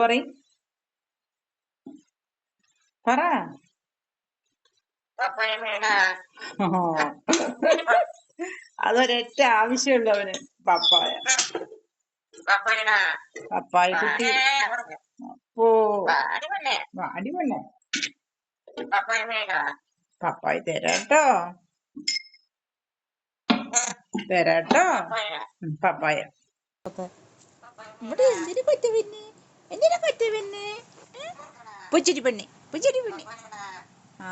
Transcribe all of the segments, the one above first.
പറയ് പറ. അതൊരൊറ്റ ആവശ്യമുള്ളൂ അവന്. പപ്പായ. പപ്പായ കുട്ടി ഓ വാടി പെണ്ണെ പപ്പായ തരാട്ടോ. തരാട്ടോ. പപ്പായ. ഇവിടെ എന്തിനു പറ്റും പിന്നെ? എന്തിനാ പറ്റ പിന്നെ പുച്ചിരി പെണ്ണി പുച്ചിരി പെണ്ണി. ആ.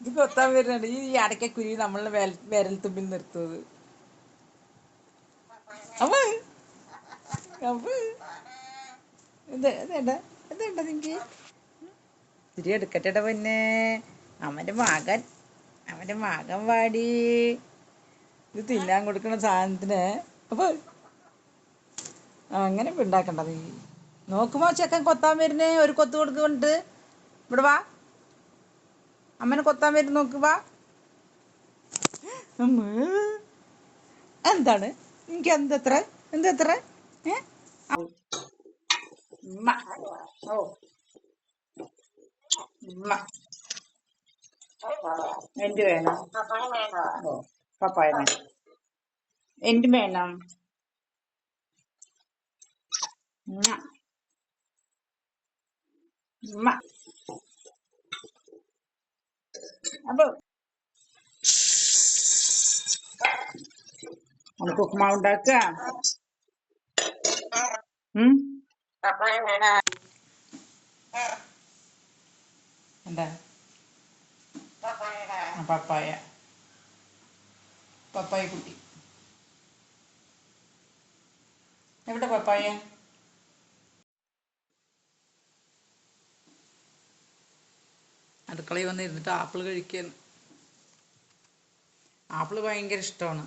ഇത് കൊത്താൻ വരുന്നുണ്ട്. ഈ അടയ്ക്ക കുരി നമ്മളെ വിരൽ തുമ്പിൽ നിർത്തുന്നത്. അമ്മ അമ്മ. ഇത് ഇതേണ്ട ഇതേണ്ട നിങ്ങക്ക്? തിരി എടുക്കട്ടെ പിന്നെ. അവന്റെ മകൻ അവന്റെ മകൻ വാടി. ഇത് തിന്നാൻ കൊടുക്കുന്ന സാധനത്തിന് അപ്പൊ അങ്ങനെ ഇപ്പൊ ഉണ്ടാക്കണ്ട നീ. നോക്കുമ്പോ ചെക്കൻ കൊത്താൻ വരുന്നേ? ഒരു കൊത്ത് കൊടുക്കുന്നുണ്ട്. ഇവിടെ വാ. അമ്മനെ കൊത്താൻ വരുന്ന നോക്ക് വാ. അമ്മ. എന്താണ്? എനിക്ക് എന്തത്ര എന്തത്ര ഏ? ഓ. എന്ത് വേണം? ഓ. പപ്പായ വേണം എന്ത് വേണം. അപ്പൊ നമുക്ക് ഉപ്മാവ് ഉണ്ടാക്കുക. എന്താ? പപ്പായ. പപ്പായ കുട്ടി എവിടെ പപ്പായ? അടുക്കളയിൽ വന്ന് ഇരുന്നിട്ട് ആപ്പിൾ കഴിക്കാൻ ആപ്പിൾ ഭയങ്കര ഇഷ്ടമാണ്.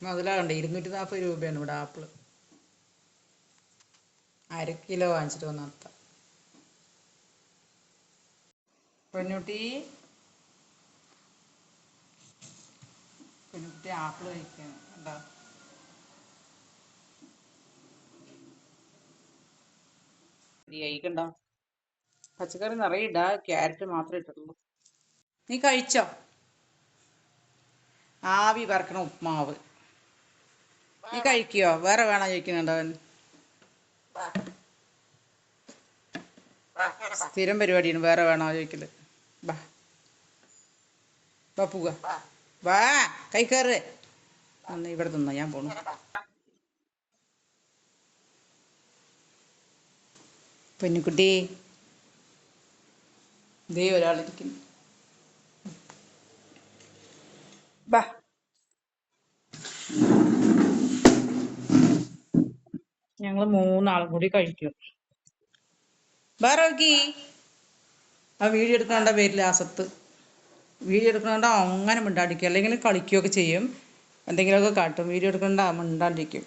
മുതലാകണ്ടേ ഇരുന്നൂറ്റി നാൽപ്പത് രൂപയാണ് ഇവിടെ ആപ്പിൾ. അര കിലോ വാങ്ങിച്ചിട്ട് വന്ന അത്ത പെണ്ണുട്ടി. പെൺകുട്ടി ആപ്പിൾ കഴിക്കാണ് കണ്ടോ? കണ്ടോ പച്ചക്കറി നിറയെ ഇടാ ക്യാരറ്റ് മാത്രമേ ഇട്ടുള്ളൂ. നീ കഴിച്ചോ? ആവി പറക്കണ ഉപ്മാവ്. നീ കഴിക്കോ? വേറെ വേണോ ചോദിക്കുന്നുണ്ടോ അവൻ? സ്ഥിരം പരിപാടിയാണ് വേറെ വേണോ ചോദിക്കൽ. ബാ. ബാ പോവുക വാ കൈ കയറ് ഒന്ന് ഇവിടെ നിന്നോ ഞാൻ പോണു. പൊന്നുകുട്ടി ദേ ഒരാളിരിക്കുന്നു ബാ ഞങ്ങൾ മൂന്നാളും കൂടി കഴിക്കും. ബാറോക്കി ആ വീഡിയോ എടുക്കണ്ട പേരിൽ ആസത്ത് വീഡിയോ എടുക്കണോണ്ട് അങ്ങനെ മിണ്ടാണ്ടിരിക്കും അല്ലെങ്കിൽ കളിക്കുകയൊക്കെ ചെയ്യും. എന്തെങ്കിലുമൊക്കെ കാട്ടും. വീഡിയോ എടുക്കണ്ട മിണ്ടാണ്ടിരിക്കും.